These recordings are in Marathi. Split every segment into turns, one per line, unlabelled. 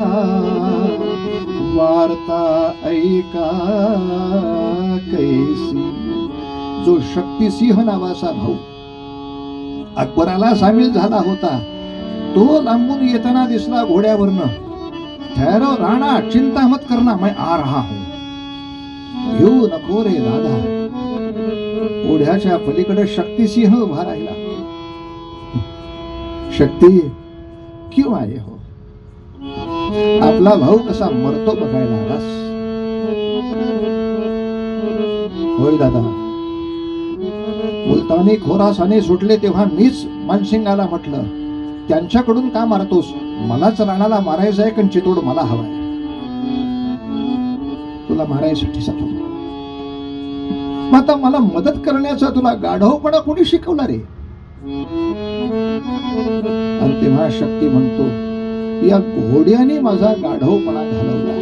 ना वार्ता ऐका कैसी. जो शक्तिसिंह नावाचा भाऊ अकबराला सामील झाला होता तो लांबून येताना दिसला घोड्यावरनं. ठहरो राणा चिंता मत करना मैं आ रहा हूं. येऊ नको रे दादा. ओढ्याच्या पलीकडे शक्तिसिंह उभा राहिला. शक्ती क्यों आए हो? आपला भाऊ कसा मरतो बघायला आलास? होय दादा. मुलतानी खोरासाने सुटले तेव्हा मीच मानसिंगाला म्हटलं त्यांच्याकडून का मारतोस? मलाच राणाला मारायचं आहे कारण चितोड मला हवाय तुला मारायसाठी साठवतो आता मला मदत करण्याचा तुला गाढवपणा कोणी शिकवला रे? आणि तेव्हा शक्ती म्हणतो या घोड्याने माझा गाढवपणा घालवला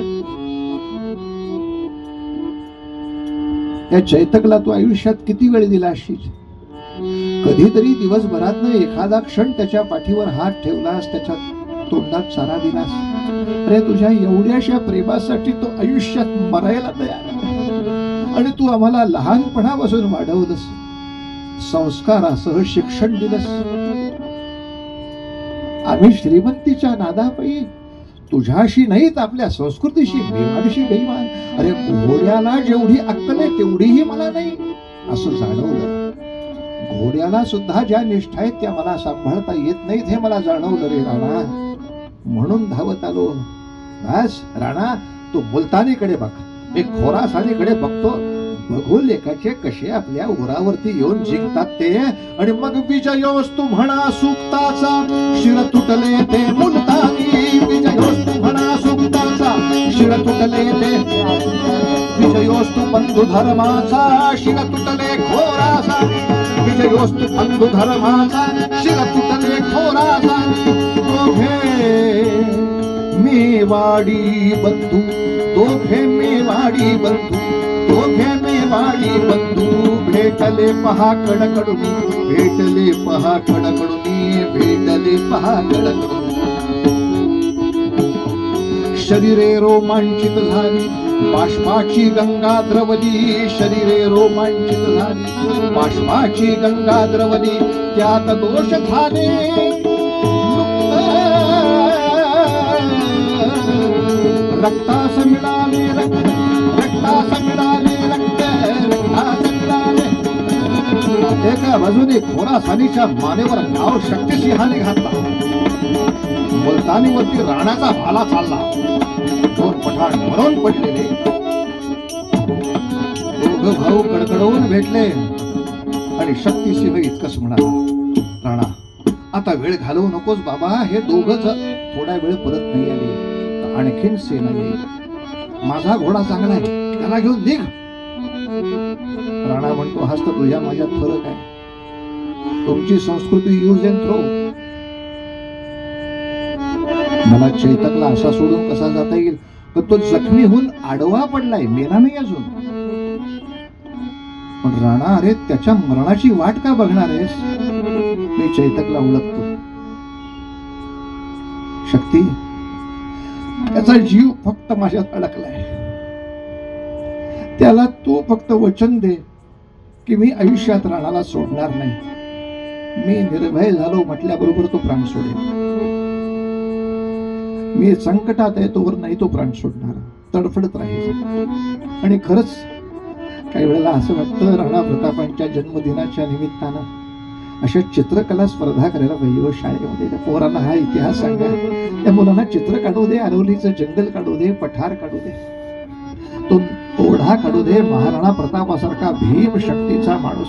या चैतकला तू आयुष्यात किती वेळ दिला असशील? कधीतरी दिवसभरात एखादा क्षण त्याच्या पाठीवर हात ठेवलास त्याच्या तोंडात चारा दिलास. अरे तुझ्या एवढ्याशा प्रेमासाठी तो आयुष्यात मरायला तयार आणि तू आम्हाला लहानपणापासून वाढवलंस. संस्कारासह शिक्षण दिलंस. आम्ही श्रीमंतीच्या नादापायी तुझ्याशी नाहीत आपल्या संस्कृतीशी. मेवाडीशी बेमान अरे घोड्याला जेवढी अक्कल आहे तेवढीही मला नाही. असं जाणवलं. घोड्याला सुद्धा ज्या निष्ठा आहेत त्या मला सांभाळता येत नाहीत हे मला जाणवलं रे राणा. म्हणून धावत आलो. बस राणा तू मुलतानीकडे बघ. मी खोरासानीकडे बघतो. बघू लेखाचे कसे आपल्या उरावरती येऊन जिंकतात ते? आणि मग विजयोस तू म्हणा सुक्ताचा. शिर तुटले ते मुलतानी. विजयोस तू म्हणा सुक्ताचा. शिर तुटले ते विजयोस तू बंधू धर्माचा शिर तुटले घोराचा विजयोस तू बंधू धर्माचा शिर तुटले घोराचा दोघे मेवाडी बंधू दोघे मेवाडी बंधू. दोघे बंधू भेटले पहा कडकडून भेटले पहा कडकडून भेटले पहा कडकडून शरीरे रोमांचित झाली बाष्पाची गंगा द्रवली. शरीरे रोमांचित झाली बाष्पाची गंगा द्रवली. त्यात दोष झाले. एका बाजूने खोरासानीच्या मानेवर नाव शक्तिसिंहाने घातला. मुलतानीवरती राणाचा भाला चालला. दोन पठाण मरून पडलेले. दोघ भाऊ कडकडवून भेटले. आणि शक्तिसिंह इतकंच म्हणाला राणा आता वेळ घालवू नकोस बाबा हे दोघच थोडा वेळ परत नाही आले. आणखीन सेना येईल. माझा घोडा चांगला आहे. त्याला घेऊन निघ. राणा म्हणतो हाच तर तुझ्या माझ्यात फरक आहे. तुमची संस्कृती यूज अँड थ्रो मला चैतकला असा सोडून कसा जाता येईल? तर तो जखमी होऊन आडवा पडलाय मेला नाही अजून. पण राणा अरे त्याच्या मरणाची वाट का बघणार आहेस? मी चैतकला ओळखतो शक्ती त्याचा जीव फक्त माझ्यात अडकलाय. त्याला तू फक्त वचन दे की मी आयुष्यात राणाला सोडणार नाही. मी निर्भय झालो म्हटल्याबरोबर तो प्राण सोडेल. मी संकटात आहे तोवर नाही तो प्राण सोडणार. तडफडत राहील. आणि खरंच काही वेळेला असं वाटतं राणा प्रतापांच्या जन्मदिनाच्या निमित्तानं अशा चित्रकला स्पर्धा करायला पाहिजे व शाळेमध्ये त्या पोरांना हा इतिहास सांगा. त्या मुलांना चित्र काढू दे अरवलीचं जंगल काढू दे पठार काढू दे. तो एवढा काढू दे महाराणा प्रतापासारखा भीम शक्तीचा माणूस.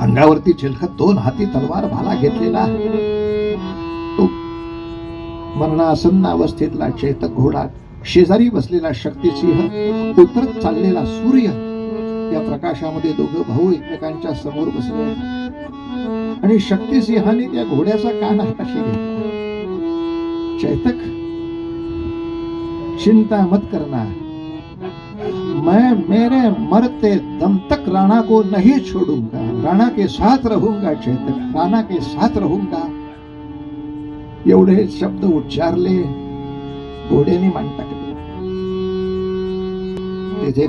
अंगावरती चिलखत दोन हाती तलवार भाला घेतलेला तो मरणासन्न अवस्थेतला चेतक घोडा शेजारी बसलेला शक्तिसिंह उतरत चाललेला सूर्य या प्रकाशामध्ये दोघं भाऊ एकमेकांच्या समोर बसले. आणि शक्तिसिंहाने त्या घोड्याचा कान हाताशी घेतला. चैतक चिंता मत करना मैं मेरे मरते दम तक राणा को नहीं छोड़ूँगा। राणा के साथ रहूँगा चैतक राणा के साथ रहूँगा। एवढे शब्द उच्चारले घोड्याने मान टाकली तिथे